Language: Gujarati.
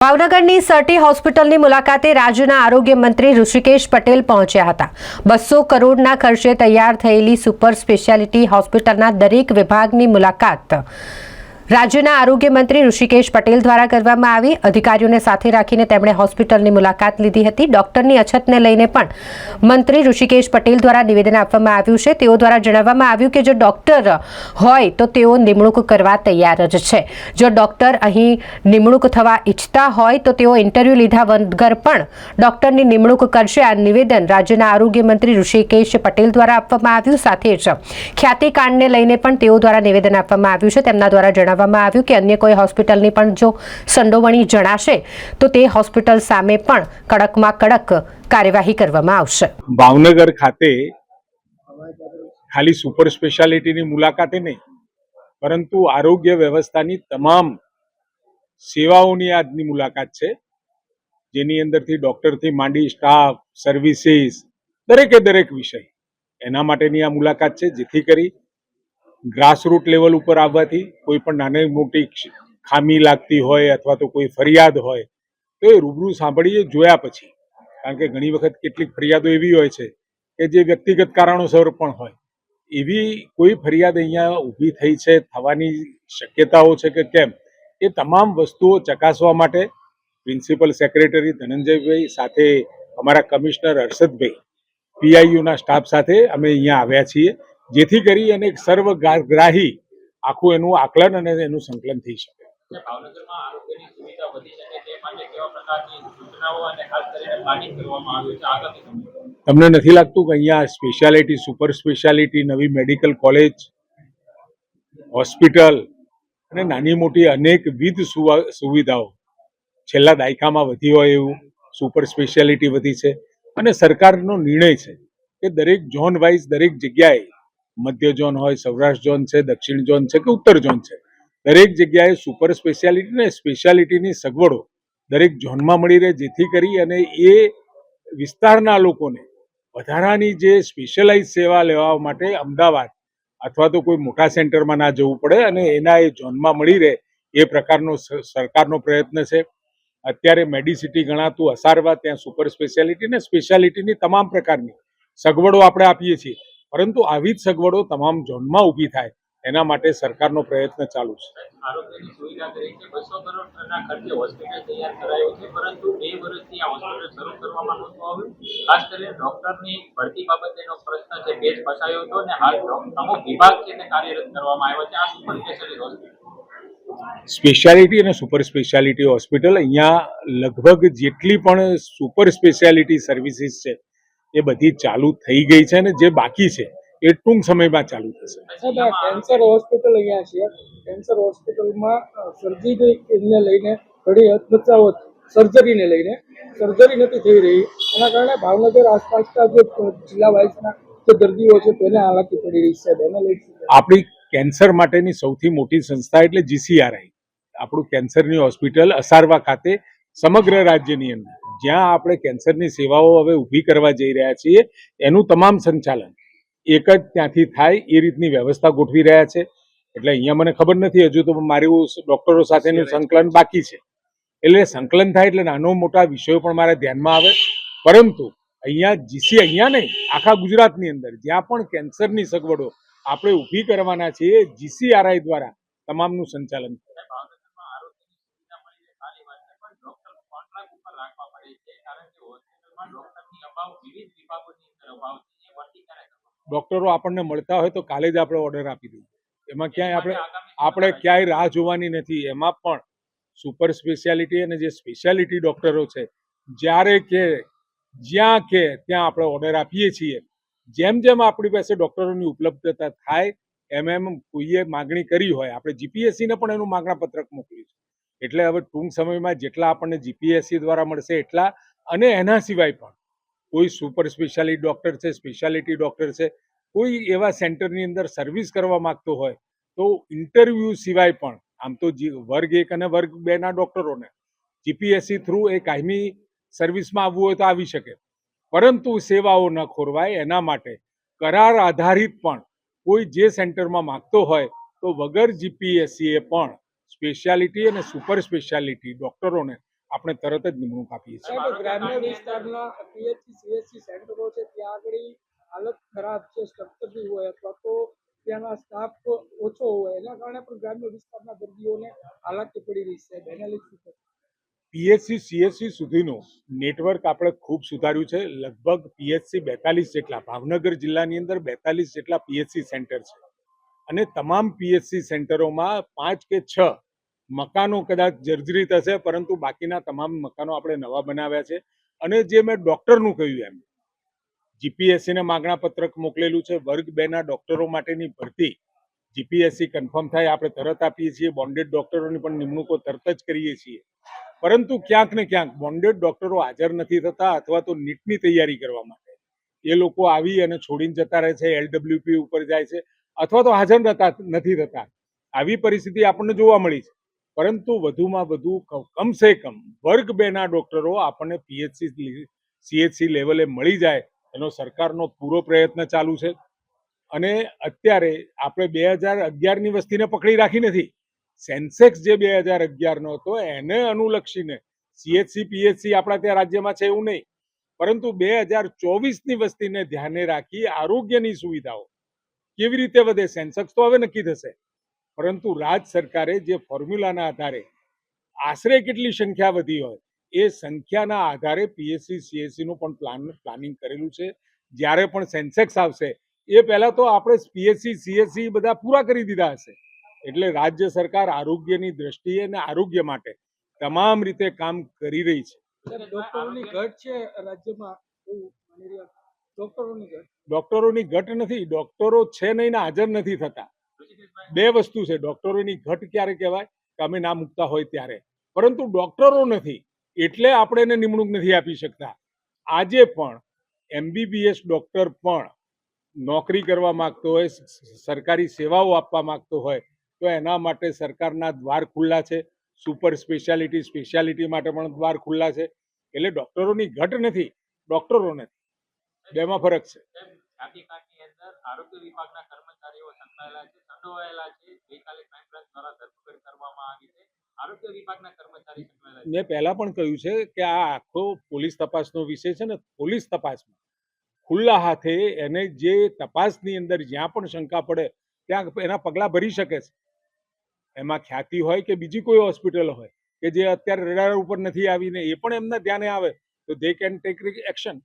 ભાવનગરની સટી હોસ્પિટલની મુલાકાતે રાજ્યના આરોગ્ય મંત્રી ઋષિકેશ પટેલ પહોંચ્યા હતા. બસો કરોડના ખર્ચે તૈયાર થયેલી સુપર સ્પેશિયાલિટી હોસ્પિટલના દરેક વિભાગની મુલાકાત રાજ્યના આરોગ્ય મંત્રી ઋષિકેશ પટેલ દ્વારા કરવામાં આવી. અધિકારીઓને સાથે રાખીને તેમણે હોસ્પિટલની મુલાકાત લીધી હતી. ડોક્ટરની અછતને લઈને પણ મંત્રી ઋષિકેશ પટેલ દ્વારા નિવેદન આપવામાં આવ્યું છે. તેઓ દ્વારા જણાવવામાં આવ્યું કે જો ડોક્ટર હોય તો તેઓ નિમણૂક કરવા તૈયાર જ છે. જો ડોક્ટર અહીં નિમણૂક થવા ઈચ્છતા હોય તો તેઓ ઇન્ટરવ્યૂ લીધા વગર પણ ડોક્ટરની નિમણૂક કરશે. આ નિવેદન રાજ્યના આરોગ્ય મંત્રી ઋષિકેશ પટેલ દ્વારા આપવામાં આવ્યું. સાથે જ ખ્યાતિકાંડને લઈને પણ તેઓ દ્વારા નિવેદન આપવામાં આવ્યું છે. તેમના દ્વારા જણાવવામાં આવ્યું કે અન્ય કોઈ હોસ્પિટલની પણ જો સંડોવણી જણાશે, તો તે હોસ્પિટલ સામે પણ કડકમાં કડક કાર્યવાહી કરવામાં આવશે. ભાવનગર ખાતે ખાલી સુપર સ્પેશિયાલિટીની મુલાકાતે નહીં, પરંતુ આરોગ્ય વ્યવસ્થાની તમામ સેવાઓની આજની મુલાકાત છે, જેની અંદરથી ડોક્ટરથી માંડી સ્ટાફ, સર્વિસીસ, દરેકે દરેક વિષય, એના માટેની આ મુલાકાત છે, જેથી કરી ગ્રાસરૂટ લેવલ ઉપર આવવાથી કોઈ પણ નાની મોટી ખામી લાગતી હોય અથવા તો કોઈ ફરિયાદ હોય, તો એ રૂબરૂ સાંભળીએ જોયા પછી, કારણ કે ઘણી વખત કેટલીક ફરિયાદો એવી હોય છે કે જે વ્યક્તિગત કારણોસર પણ હોય, એવી કોઈ ફરિયાદ અહીંયા ઊભી થઈ છે, થવાની શક્યતાઓ છે કે કેમ, એ તમામ વસ્તુઓ ચકાસવા માટે પ્રિન્સિપલ સેક્રેટરી ધનંજયભાઈ સાથે અમારા કમિશનર હર્ષદભાઈ, પીઆઈયુના સ્ટાફ સાથે અમે અહીંયા આવ્યા છીએ. જેથી કરી અને સર્વગ્રાહી આખું એનું આકલન અને એનું સંકલન થઈ શકે. તમને નથી લાગતું કે અહીંયા સ્પેશિયાલિટી સુપર સ્પેશિયાલિટી નવી મેડિકલ કોલેજ હોસ્પિટલ અને નાની મોટી અનેકવિધ સુવા- સુવિધાઓ છેલ્લા દાયકામાં વધી હોય એવું સુપર સ્પેશિયાલિટી વધી છે. અને સરકારનો નિર્ણય છે કે દરેક ઝોન વાઇઝ દરેક જગ્યાએ મધ્ય ઝોન હોય, સૌરાષ્ટ્ર ઝોન છે, દક્ષિણ ઝોન છે કે ઉત્તર ઝોન છે. દરેક જગ્યાએ સુપર સ્પેશિયાલિટી ને સ્પેશિયાલિટીની સગવડો દરેક ઝોનમાં મળી રહે, જેથી કરી અને એ વિસ્તારના લોકોને વધારાની જે સ્પેશિયલાઇઝ સેવા લેવા માટે અમદાવાદ અથવા તો કોઈ મોટા સેન્ટરમાં ના જવું પડે અને એના એ ઝોનમાં મળી રહે એ પ્રકારનો સરકારનો પ્રયત્ન છે. અત્યારે મેડિસિટી ગણાતું અસારવા ત્યાં સુપર સ્પેશિયાલિટી ને સ્પેશિયાલિટીની તમામ પ્રકારની સગવડો આપણે આપીએ છીએ. પરંતુ આવી જ સગવડો તમામ ઝોનમાં ઊભી થાય એના માટે સરકારનો પ્રયત્ન ચાલુ છે. સ્પેશિયાલિટી અને સુપર સ્પેશિયાલિટી હોસ્પિટલ અહીંયા લગભગ જેટલી પણ સુપર સ્પેશિયાલિટી સર્વિસીસ છે એ બધી ચાલુ થઈ ગઈ છે અને જે બાકી છે એ ટૂંક સમયમાં ચાલુ થશે. કેન્સર હોસ્પિટલ અહીંયા છે. કેન્સર હોસ્પિટલમાં સર્જરીને લઈને ઘણી અચમચાઓ સર્જરીને લઈને. સર્જરી નથી થઈ રહી. એના કારણે ભાવનગર આસપાસના જે જિલ્લા વાઇઝના જે દર્દીઓ છે તેને હાલાકી પડી રહી છે એને લઈ આપણી કેન્સર માટેની સૌથી મોટી સંસ્થા એટલે જીસીઆરઆઈ આપણું કેન્સરની હોસ્પિટલ અસારવા ખાતે સમગ્ર રાજ્યની અંદર. જ્યાં આપણે કેન્સરની સેવાઓ હવે ઊભી કરવા જઈ રહ્યા છીએ એનું તમામ સંચાલન એક જ ત્યાંથી થાય એ રીતની વ્યવસ્થા ગોઠવી રહ્યા છે. એટલે અહીંયા મને ખબર નથી હજુ તો મારું ડોક્ટરો સાથેનું સંકલન બાકી છે. એટલે સંકલન થાય એટલે નાનો મોટા વિષયો પણ મારા ધ્યાનમાં આવે. પરંતુ અહીંયા જીસી અહીંયા નહીં આખા ગુજરાતની અંદર જ્યાં પણ કેન્સરની સગવડો આપણે ઊભી કરવાના છીએ જીસીઆરઆઈ દ્વારા તમામનું સંચાલન થાય. ભાવનગરમાં આરોગ્યની સુવિધા મળી રહે સારી વાત છે પણ ડોક્ટર કોન્ટ્રાક્ટ ઉપર રાખવા પડે છે કારણ કે હોસ્પિટલમાં ડોક્ટરની અભાવ વિવિધ ડોક્ટરો આપણને મળતા હોય તો કાલે જ આપણે ઓર્ડર આપી દઈએ. એમાં ક્યાંય આપણે આપણે ક્યાંય રાહ જોવાની નથી. એમાં પણ સુપર સ્પેશિયાલિટી અને જે સ્પેશિયાલિટી ડોક્ટરો છે જ્યારે કે જ્યાં કે ત્યાં આપણે ઓર્ડર આપીએ છીએ. જેમ જેમ આપણી પાસે ડોક્ટરોની ઉપલબ્ધતા થાય એમ એમ કોઈએ માગણી કરી હોય. આપણે જીપીએસસીને પણ એનું માગણા પત્રક મોકલ્યું છે. એટલે હવે ટૂંક સમયમાં જેટલા આપણને જીપીએસસી દ્વારા મળશે એટલા અને એના સિવાય પણ કોઈ સુપર સ્પેશિયાલિટી ડૉક્ટર છે, સ્પેશિયાલિટી ડોક્ટર છે, કોઈ એવા સેન્ટરની અંદર સર્વિસ કરવા માગતો હોય, તો ઇન્ટરવ્યૂ સિવાય પણ, આમ તો વર્ગ એક અને વર્ગ બેના ડૉક્ટરોને, જીપીએસસી થ્રુ એ કાયમી સર્વિસમાં આવવું હોય તો આવી શકે. પરંતુ સેવાઓ ન ખોરવાય, એના માટે કરાર આધારિત પણ કોઈ જે સેન્ટરમાં માંગતો હોય, તો વગર જીપીએસસી એ પણ સ્પેશિયાલિટી અને સુપર સ્પેશિયાલિટી ડોક્ટરોને આપણે તરત જ નિમણૂક આપીએ છીએ. ગ્રામ્ય વિસ્તારના પીએચસી સીએચસી સેન્ટરો છે ત્યાં આગળ હાલત ખરાબ છે સ્ટ્રક્ચરની હોય અથવા તો ત્યાંના સ્ટાફ ઓછો હોય. એના કારણે પણ ગ્રામ્ય વિસ્તારના દર્દીઓને હાલાકી પડી રહી છે. બેનાલિસિસ પીએચસી સીએચસી સુધીનું નેટવર્ક આપણે ખૂબ સુધાર્યું છે. લગભગ પીએચસી બેતાલીસ જેટલા ભાવનગર જિલ્લાની અંદર બેતાલીસ જેટલા પીએચસી સેન્ટર છે. અને તમામ પીએચસી સેન્ટરોમાં પાંચ કે છ મકાનો કદાચ જર્જરિત હશે, પરંતુ બાકીના તમામ મકાનો આપણે નવા બનાવ્યા છે. અને જે મેં ડૉક્ટરનું કહ્યું એમ, જીપીએસસીને માગણા પત્રક મોકલેલું છે. વર્ગ બેના ડૉક્ટરો માટેની ભરતી જીપીએસસી કન્ફર્મ થાય, આપણે તરત આપીએ છીએ. બોન્ડેડ ડૉક્ટરોની પણ નિમણૂકો તરત જ કરીએ છીએ. પરંતુ ક્યાંક ને ક્યાંક બોન્ડેડ ડૉક્ટરો હાજર નથી થતા અથવા તો નીટની તૈયારી કરવા માટે. એ લોકો આવી અને છોડીને જતા રહે છે, એલડબ્લ્યુપી ઉપર જાય છે, અથવા તો હાજર નથી થતા. આવી પરિસ્થિતિ આપણને જોવા મળી છે. પરંતુ વધુમાં વધુ કમસે કમ વર્ગ બેના ડોક્ટરો આપણને પીએચસી સીએચસી લેવલે મળી જાય એનો સરકારનો પૂરો પ્રયત્ન ચાલુ છે. અને અત્યારે આપણે બે હજાર અગિયારની વસ્તીને પકડી રાખી નથી. સેન્સેક્સ જે બે હજાર અગિયારનો હતો, એને અનુલક્ષીને સીએચસી, પીએચસી આપણા ત્યાં રાજ્યમાં છે એવું નહીં. પરંતુ બે હજાર ચોવીસની વસ્તીને ધ્યાને રાખી આરોગ્યની સુવિધાઓ કેવી રીતે વધે? સેન્સેક્સ તો હવે નક્કી થશે. પરંતુ રાજ સરકારે જે ફોર્મ્યુલાના આધારે આશરે કેટલી સંખ્યા વધી હોય એ સંખ્યાના આધારે પીએસસી સીએસસીનું પણ પ્લાન પ્લાનિંગ કરેલું છે. જ્યારે પણ સેન્સેક્સ આવશે એ પહેલા તો આપણે પીએસસી સીએસસી બધા પૂરા કરી દીધા હશે. એટલે રાજ્ય સરકાર આરોગ્યની દ્રષ્ટિએ અને આરોગ્ય માટે તમામ રીતે કામ કરી રહી છે. ડોક્ટરોની ઘટ છે રાજ્યમાં? એવું માની રહ્યા ડોક્ટરોની ઘટ નથી. ડોક્ટરો છે નહીં ને હાજર નથી થતા. બે વસ્તુ છે. ડોક્ટરોની ઘટ ક્યારે કહેવાય? કે અમે ના મૂકતા હોય ત્યારે. પરંતુ ડોક્ટરો નથી. એટલે આપણે એને નિમણૂક નથી આપી શકતા. આજે પણ એમબીબીએસ ડોક્ટર પણ નોકરી કરવા માંગતો હોય સરકારી સેવાઓ આપવા માંગતો હોય, તો એના માટે સરકારના દ્વાર ખુલ્લા છે. સુપર સ્પેશિયાલિટી સ્પેશિયાલિટી માટે પણ દ્વાર ખુલ્લા છે. એટલે ડોક્ટરોની ઘટ નથી. ડોક્ટરો નથી. બેમાં ફરક છે. આરોગ્ય વિભાગના કર્મચારીઓ સંકળાયેલા છે સંડોવાયેલા છે. ગઈકાલે ક્રાઇમ બ્રાન્ચ દ્વારા ધરપકડ કરવામાં આવી છે. આરોગ્ય વિભાગના કર્મચારી સંકળાયેલા મેં પહેલા પણ કહ્યું છે કે આ આખો પોલીસ તપાસનો વિષય છે ને પોલીસ તપાસમાં ખુલ્લા હાથે એને જે તપાસની અંદર જ્યાં પણ શંકા પડે ત્યાં એના પગલાં ભરી શકે છે. એમાં ખ્યાતિ હોય કે બીજી કોઈ હોસ્પિટલ હોય કે જે અત્યારે રડાર ઉપર નથી આવીને એ પણ એમના ધ્યાને આવે તો દે કેન ટેક એક્શન